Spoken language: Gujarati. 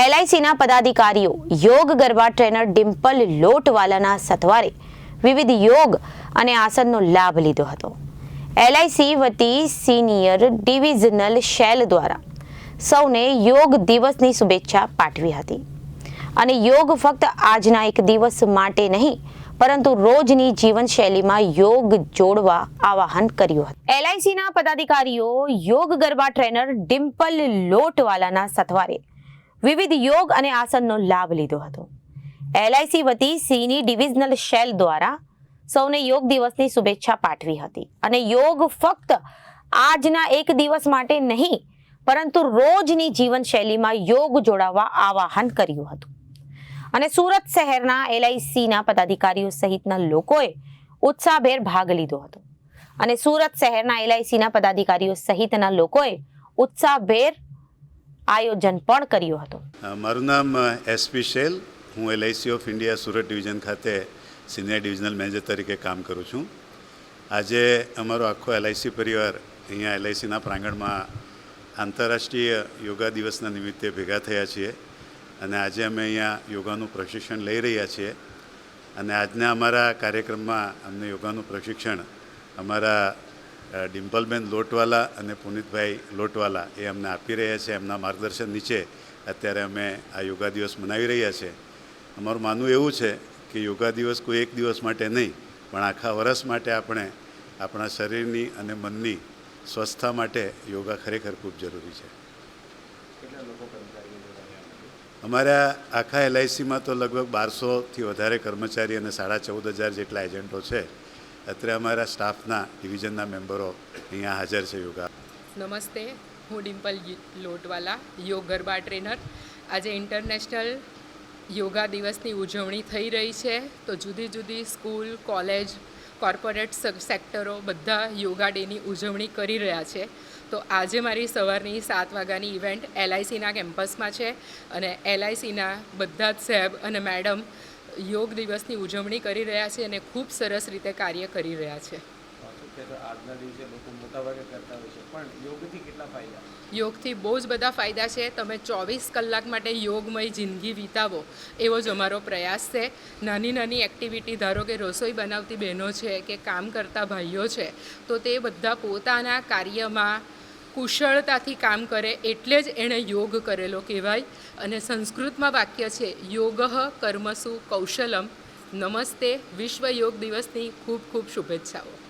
એલઆઈસીના પદાધિકારીઓ યોગ ગરબા ટ્રેનર ડિમ્પલ લોટવાલાના સથવારે વિવિધ યોગ અને આસનનો લાભ લીધો હતો. એલઆઈસી વતી સિનિયર ડિવિઝનલ શેલ દ્વારા સૌને યોગ દિવસની શુભેચ્છા પાઠવી હતી. અને યોગ ફક્ત આજના એક દિવસ માટે નહીં, પરંતુ રોજની જીવનશૈલીમાં યોગ જોડવા આવાહન કર્યું હતું. એલઆઈસીના પદાધિકારીઓ યોગ ગરબા ટ્રેનર ડિમ્પલ લોટવાલાના સથવારે વિવિધ યોગ અને આસનનો લાભ લીધો હતો. એલઆઈસી વતી સીની ડિવિઝનલ શેલ દ્વારા સૌને યોગ દિવસની શુભેચ્છા પાઠવી હતી. અને યોગ ફક્ત આજના એક દિવસ માટે નહીં, પરંતુ રોજની જીવનશૈલીમાં યોગ જોડાવા આવાહન કર્યું હતું. અને સુરત શહેરના એલઆઈસીના પદાધિકારીઓ સહિતના લોકોએ ઉત્સાહભેર ભાગ લીધો હતો. અને સુરત શહેરના એલઆઈસીના પદાધિકારીઓ સહિતના લોકોએ ઉત્સાહભેર આયોજન પણ કર્યું હતું. મારું નામ એસપી શેલ. હું LIC of India Surat division ખાતે સિનિયર ડિવિઝનલ મેનેજર તરીકે કામ કરું છું. આજે અમારો આખો એલઆઈસી પરિવાર અહીંયા એલઆઈસીના પ્રાંગણમાં આંતરરાષ્ટ્રીય યોગા દિવસના નિમિત્તે ભેગા થયા છીએ અને આજે અમે અહીંયા યોગાનું પ્રશિક્ષણ લઈ રહ્યા છીએ. અને આજના અમારા કાર્યક્રમમાં અમને યોગાનું પ્રશિક્ષણ અમારા ડિમ્પલબેન લોટવાલા અને પુનિતભાઈ લોટવાલા એ અમને આપી રહ્યા છે એમના માર્ગદર્શન નીચે. અત્યારે અમે આ યોગા દિવસ મનાવી રહ્યા છે. અમારું માનવું એવું છે કે યોગા દિવસ કોઈ એક દિવસ માટે નહીં પણ આખા વર્ષ માટે આપણે આપણા શરીરની અને મનની સ્વસ્થતા માટે યોગા ખરેખર ખૂબ જરૂરી છે. અમારા આખા એલઆઈસીમાં તો લગભગ બારસોથી વધારે કર્મચારી અને સાડા ચૌદ હજાર જેટલા એજન્ટો છે. અત્યારે અમારા સ્ટાફના ડિવિઝનના મેમ્બરો અહીંયા હાજર છે યોગા. નમસ્તે, હું ડિમ્પલ લોટવાલા, યોગ ગરબા ટ્રેનર. આજે ઇન્ટરનેશનલ યોગા દિવસની ઉજવણી થઈ રહી છે. તો જુદી જુદી સ્કૂલ, કોલેજ, કોર્પોરેટ સેક્ટરો બધા યોગા ડેની ઉજવણી કરી રહ્યા છે. તો આજે મારી સવારની સાત વાગ્યાની ઇવેન્ટ એલઆઈસીના કેમ્પસમાં છે અને એલઆઈસીના બધા જ સાહેબ અને મેડમ યોગ દિવસની ઉજવણી કરી રહ્યા છે અને ખૂબ સરસ રીતે કાર્ય કરી રહ્યા છે. યોગથી બહુ જ બધા ફાયદા છે. તમે ચોવીસ કલાક માટે યોગમય જિંદગી વિતાવો એવો જ અમારો પ્રયાસ છે. નાની નાની એક્ટિવિટી ધારો કે રસોઈ બનાવતી બહેનો છે કે કામ કરતા ભાઈઓ છે તો તે બધા પોતાના કાર્યમાં કુશળતાથી કામ કરે એટલે જ એણે યોગ કરેલો કહેવાય. અને સંસ્કૃતમાં વાક્ય છે, યોગ કર્મસુ કૌશલમ. નમસ્તે, વિશ્વ યોગ દિવસની ખૂબ ખૂબ શુભેચ્છાઓ.